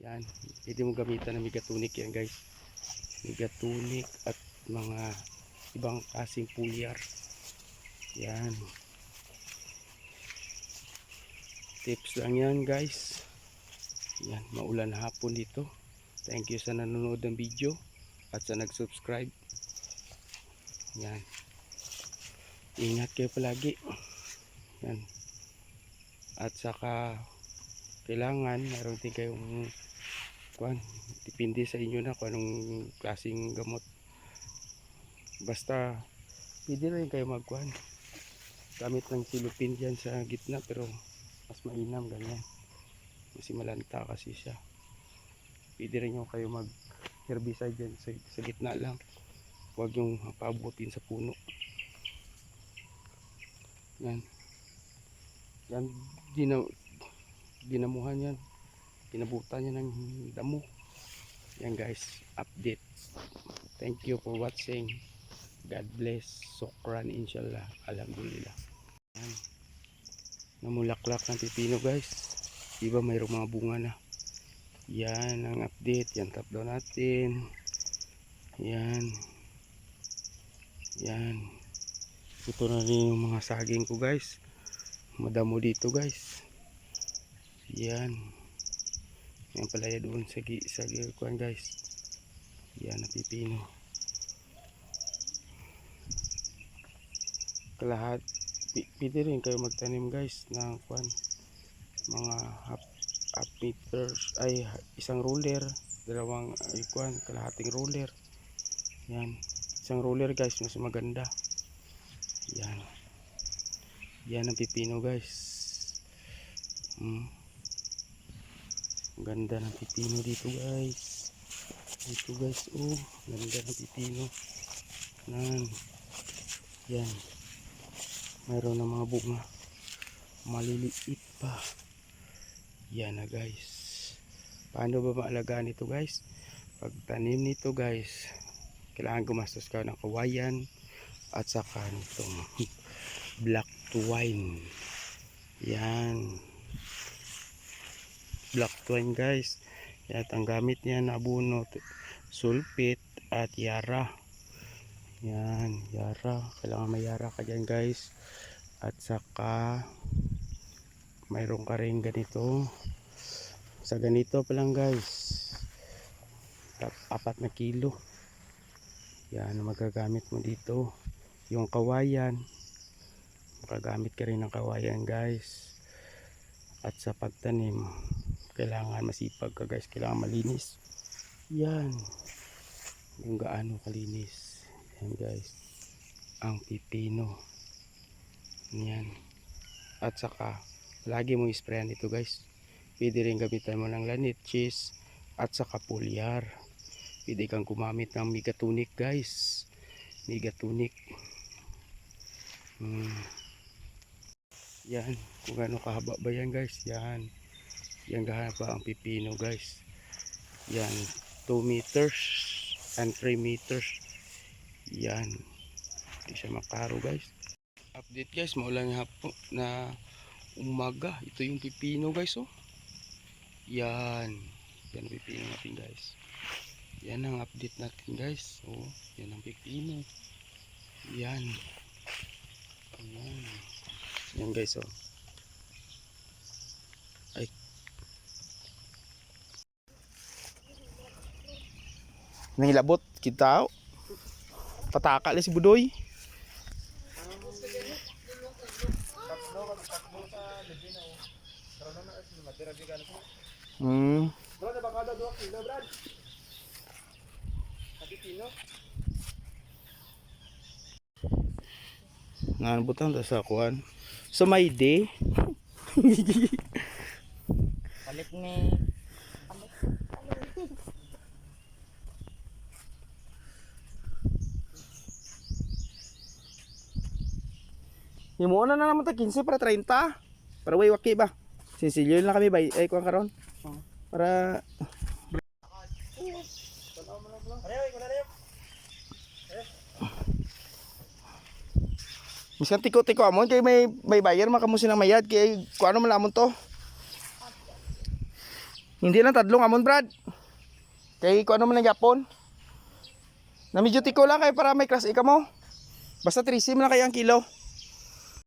Yan. Pwede mo gamitan ng megatonic yan guys. Megatonic at mga ibang kasing pulyar. Yan. Tips lang yan guys. Yan. Maulan hapon dito. Thank you sa nanonood ng video at sa nag-subscribe. Yan. Ingat kayo palagi. Yan. At saka kailangan meron din kayong kuan depende sa inyo na kung anong klaseng gamot. Basta pwede rin kayo magkuhan gamit ng silupin dyan sa gitna pero mas mainam ganyan. Kasi malanta kasi siya. Pwede rin yung kayo mag herbicide dyan sa, sa gitna lang. Huwag yung paabutin sa puno. Yan. Yan gina, ginamuhan yan kinabutan niya ng damo. Yan guys. Update. Thank you for watching. God bless. Sokran inshallah. Alhamdulillah. Yan. namulaklak ng pipino guys. Diba mayroong mga bunga na. Yan ang update. Yan tap down natin. Yan. Yan. Ito na rin yung mga saging ko guys. Madamo dito guys. Yan yan pala yan doon sa, sa kuwan guys. Yan na pipino kalahat pwede rin kayo magtanim guys ng kuwan mga half, half meters ay isang roller dalawang ay kuwan kalahating roller yan. Isang roller guys mas maganda. Yan. Yan ang pipino guys. Mm. Ang ganda ng pipino dito guys. Dito guys oh. Ganda ng pipino. Nan yan. Mayroon ng mga bunga. Maliliit pa. Yan na guys. Paano ba maalagaan ito guys? Pag tanim nito guys kailangan gumastos ka ng kawayan at saka nitong black twine. Yan black twine guys. At ang gamit niya na abono t- sulfate at yara. Yan yara. Kailangan may yara ka dyan guys. At saka mayroon ka rin ganito. Sa ganito pa lang guys. Apat na kilo. Yan magagamit mo dito. Yung kawayan. Makagamit ka rin ng kawayan guys. At sa pagtanim kailangan masipag ka guys. Kailangan malinis. Yan. Yung gaano kalinis. Yan guys. Ang pipino. Yan. At saka lagi mong sprayan ito guys. Pwede rin gamitan mo ng lanit cheese at saka pulyar. Pwede kang gumamit ng megatonic guys. Megatonic hmm. yan. Kung gaano kahaba ba yan guys. Yan yan gahaba ang pipino guys. Yan 2 meters and 3 meters. Yan. Hindi siya makaro guys. Update guys. Maulan po na umaga. Ito yung pipino guys oh. Yan. Yan pipino natin guys. Yan ang update natin guys. Oh yan ang pipino. Yan. Yan yan guys oh. Ay nangilabot kita pataka lang si Budoy Hmm. Brad, bakada dua kilo, Brad. Kapitino. Nanbutan ta sa kuan. Sa may day. Palit ni Himo na na naman ta 15 para 30. Para way waki ba. Sinsilyo lang kami bay ay kuan karon. Para na. Miskan tiko-tiko amon kay may may bayar makamusin ang mayad kay kuano man lamon to. Hindi lang tadlong amon, Brad. Kay ko ano man ang yapon. Na medyo tiko lang kay para may class ika mo. Basta 3 sim lang kaya ang kilo.